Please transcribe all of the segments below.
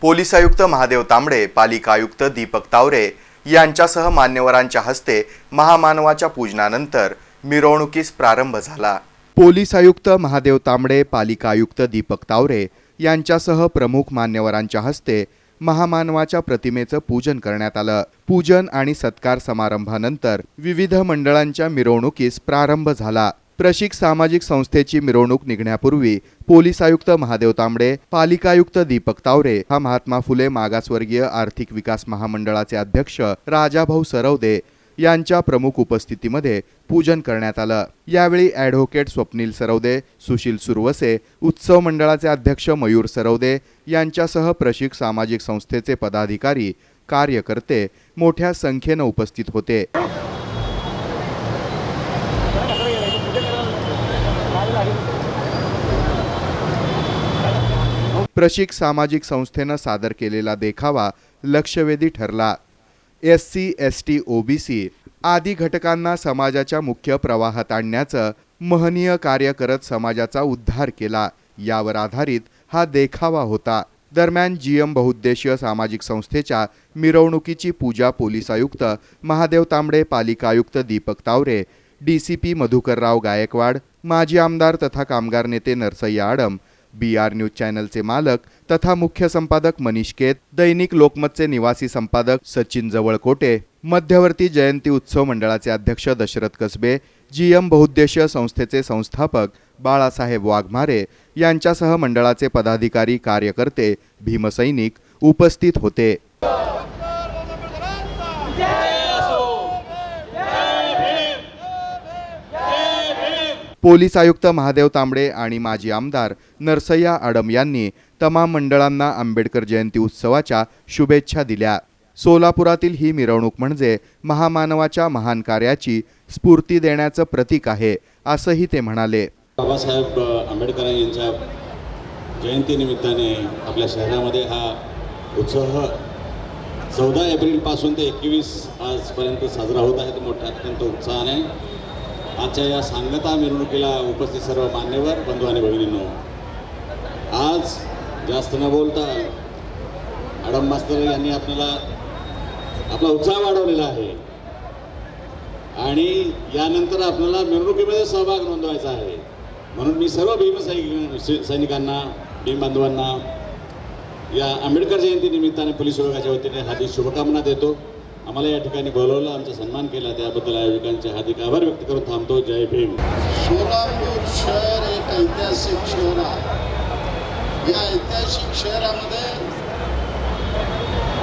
Police आयुक्त महादेव तांबडे पालिका आयुक्त दीपक तावरे यांच्यासह मान्यवरांच्या हस्ते महामानवाच्या पूजनानंतर मिरवणुकीस प्रारंभ झाला. पोलीस आयुक्त महादेव तांबडे पालिका आयुक्त दीपक तावरे यांच्यासह प्रमुख मान्यवरांच्या हस्ते महामानवाच्या प्रतिमेचं पूजन करण्यात आलं. पूजन आणि सत्कार समारंभानंतर विविध मंडळांच्या मिरवणुकीस प्रारंभ झाला. प्रशिक सामाजिक संस्थेची मिरवणूक निघण्यापूर्वी पोलीस आयुक्त महादेव तांबडे पालिका आयुक्त दीपक तावरे हा महात्मा फुले मागासवर्गीय आर्थिक विकास महामंडळाचे अध्यक्ष राजाभाऊ सरवदे यांच्या प्रमुख उपस्थितीमध्ये पूजन करण्यात आलं. यावेळी ॲडव्होकेट स्वप्नील सरवदे सुशील सुरवसे उत्सव मंडळाचे अध्यक्ष मयूर सरवदे यांच्यासह प्रशिक सामाजिक संस्थेचे पदाधिकारी कार्यकर्ते मोठ्या संख्येनं उपस्थित होते. प्रशिक सामाजिक संस्थेनं सादर केलेला देखावा लक्षवेधी ठरला. S C S T OBC आदी घटकांना समाजाच्या मुख्य प्रवाहात आणण्याचं महनीय कार्य करत समाजाचा उद्धार केला. यावर आधारित हा देखावा होता. दरम्यान जी एम बहुउद्देशीय सामाजिक संस्थेच्या मिरवणुकीची पूजा पोलीस आयुक्त महादेव तांबडे पालिका आयुक्त Deepak Taware D C P Madhukarrao Gaikwad माजी आमदार तथा कामगार नेते Narsayya Adam B R news चॅनलचे मालक तथा मुख्य संपादक मनीष केत दैनिक लोकमतचे निवासी संपादक सचिन जवळकोटे मध्यवर्ती जयंती उत्सव मंडळाचे अध्यक्ष दशरथ कसबे जी एम बहुउद्देशीय संस्थेचे संस्थापक बाळासाहेब वाघमारे यांच्यासह मंडळाचे पदाधिकारी कार्यकर्ते भीमसैनिक उपस्थित होते. पोलीस आयुक्त महादेव तांबडे आणि माजी आमदार नरसय्या आडम यांनी तमाम मंडळांना आंबेडकर जयंती उत्सवाच्या शुभेच्छा दिल्या. सोलापुरातील ही मिरवणूक म्हणजे महामानवाच्या महान कार्याची स्फूर्ती देण्याचं प्रतीक आहे असंही ते म्हणाले. बाबासाहेब आंबेडकर यांच्या जयंतीनिमित्ताने आपल्या शहरामध्ये हा उत्सव चौदा एप्रिलपासून ते एकवीस आजपर्यंत साजरा होत आहे. तो मोठ्या अत्यंत उत्साहाने आजच्या या सांगता मिरवणुकीला उपस्थित सर्व मान्यवर बंधू आणि भगिनींनो आज जास्त न बोलता मॅडम मास्तर यांनी आपल्याला आपला उत्साह वाढवलेला आहे. आणि यानंतर आपल्याला मिरवणुकीमध्ये सहभाग नोंदवायचा आहे. म्हणून मी सर्व भीम सैनिक सैनिकांना भीम बांधवांना या आंबेडकर जयंती निमित्ताने पोलीस विभागाच्या वतीने हार्दिक शुभकामना देतो. आम्हाला या ठिकाणी बोलवलं आमचा सन्मान केला. त्याबद्दल आयोजकांचे हार्दिक आभार व्यक्त करून थांबतो. जय भीम. सोलापूर शहर एक ऐतिहासिक शहर आहे. या ऐतिहासिक शहरामध्ये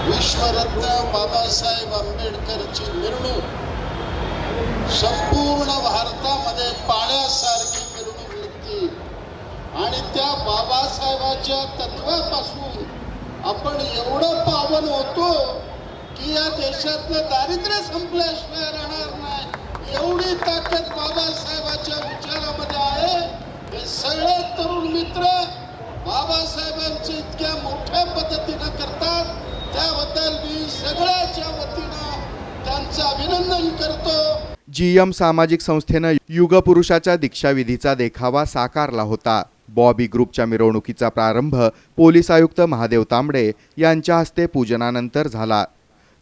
विश्वरत्न बाबासाहेब आंबेडकरची मिरवणूक संपूर्ण भारतामध्ये पाण्यासारखी मिरवणूक निघते. आणि त्या बाबासाहेबाच्या तत्वापासून आपण एवढं पावन होतो की या देशातलं दारिद्र्य संपल्याशिवाय राहणार नाही. एवढी ताकद बाबासाहेबाच्या विचारामध्ये आहे. हे सगळे तरुण मित्र बाबासाहेबांचे इतक्या मोठ्या पद्धतीनं करतात. त्याबद्दल मी सगळ्याच्या वतीनं त्यांचं अभिनंदन करतो. जी एम सामाजिक संस्थेनं युगपुरुषाच्या दीक्षाविधीचा देखावा साकारला होता. बॉबी ग्रुपच्या मिरवणुकीचा प्रारंभ पोलीस आयुक्त महादेव तांबडे यांच्या हस्ते पूजनानंतर झाला.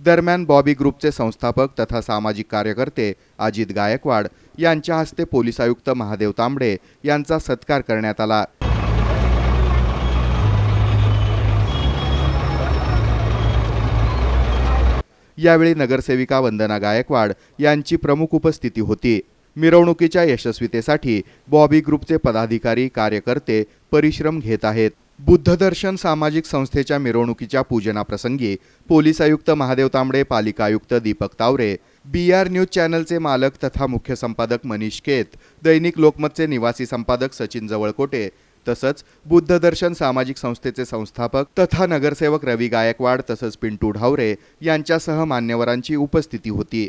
दरम्यान बॉबी ग्रुपचे संस्थापक तथा सामाजिक कार्यकर्ते अजित गायकवाड यांच्या हस्ते पोलीस आयुक्त महादेव तांबडे यांचा सत्कार करण्यात आला. यावेळी नगरसेविका वंदना गायकवाड यांची प्रमुख उपस्थिती होती. मिरवणुकीच्या यशस्वीतेसाठी बॉबी ग्रुपचे पदाधिकारी कार्यकर्ते परिश्रम घेत आहेत. बुद्धदर्शन सामाजिक संस्थेच्या मिरवणुकीच्या पूजनाप्रसंगी पोलीस आयुक्त महादेव तांबडे पालिका आयुक्त Deepak Taware B R news चॅनलचे मालक तथा मुख्य संपादक मनीष केत दैनिक लोकमतचे निवासी संपादक सचिन जवळकोटे तसंच बुद्धदर्शन सामाजिक संस्थेचे संस्थापक तथा नगरसेवक रवी गायकवाड तसंच पिंटू ढावरे यांच्यासह मान्यवरांची उपस्थिती होती.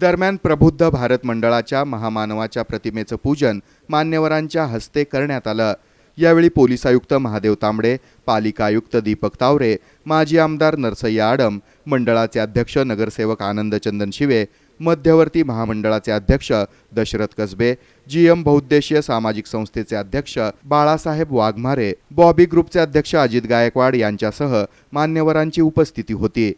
दरम्यान प्रबुद्ध भारत मंडळाच्या महामानवाच्या प्रतिमेचं पूजन मान्यवरांच्या हस्ते करण्यात आलं. यावेळी पोलीस आयुक्त महादेव तांबडे पालिका आयुक्त दीपक तावरे माजी आमदार नरसय्या आडम मंडळाचे अध्यक्ष नगरसेवक आनंदचंदन शिवे मध्यवर्ती महामंडळाचे अध्यक्ष दशरथ कसबे जी एम बहुद्देशीय सामाजिक संस्थेचे अध्यक्ष बाळासाहेब वाघमारे बॉबी ग्रुपचे अध्यक्ष अजित गायकवाड यांच्यासह मान्यवरांची उपस्थिती होती.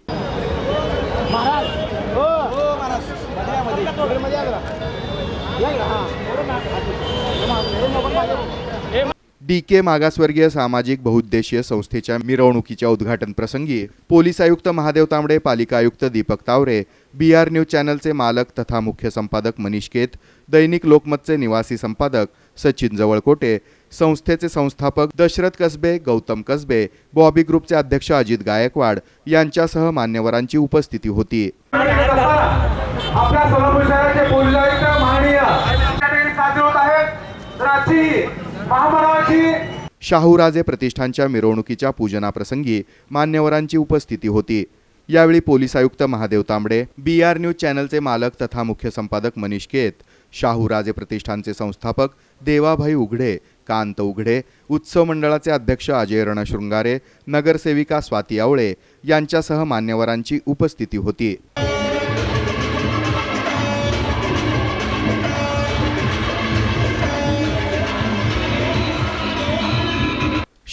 डी के मागासवर्गीय सामाजिक बहुउद्देशीय संस्थेच्या मिरवणुकीच्या उद्घाटन प्रसंगी पोलीस आयुक्त महादेव तांबडे पालिका आयुक्त Deepak Taware B R news चॅनलचे मालक तथा मुख्य संपादक मनीष केत दैनिक लोकमतचे निवासी संपादक सचिन जवळकोटे संस्थेचे संस्थापक दशरथ कसबे गौतम कसबे बॉबी ग्रुपचे अध्यक्ष अजित गायकवाड यांच्यासह मान्यवरांची उपस्थिती होती. आपल्या शाहूराजे प्रतिष्ठानच्या मिरवणुकीच्या पूजनाप्रसंगी मान्यवरांची उपस्थिती होती. यावेळी पोलीस आयुक्त महादेव तांबडे बी आर न्यूज चॅनलचे मालक तथा मुख्य संपादक मनीष केत शाहूराजे प्रतिष्ठानचे संस्थापक देवाभाई उघडे कांत उघडे उत्सव मंडळाचे अध्यक्ष अजय रणशृंगारे नगरसेविका स्वाती आवळे यांच्यासह मान्यवरांची उपस्थिती होती.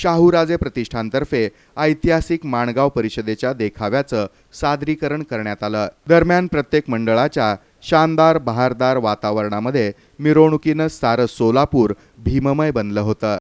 शाहूराजे प्रतिष्ठानतर्फे ऐतिहासिक माणगाव परिषदेच्या देखाव्याचं सादरीकरण करण्यात आलं. दरम्यान प्रत्येक मंडळाच्या शानदार बहारदार वातावरणामध्ये मिरवणुकीनं सारं सोलापूर भीममय बनलं होतं.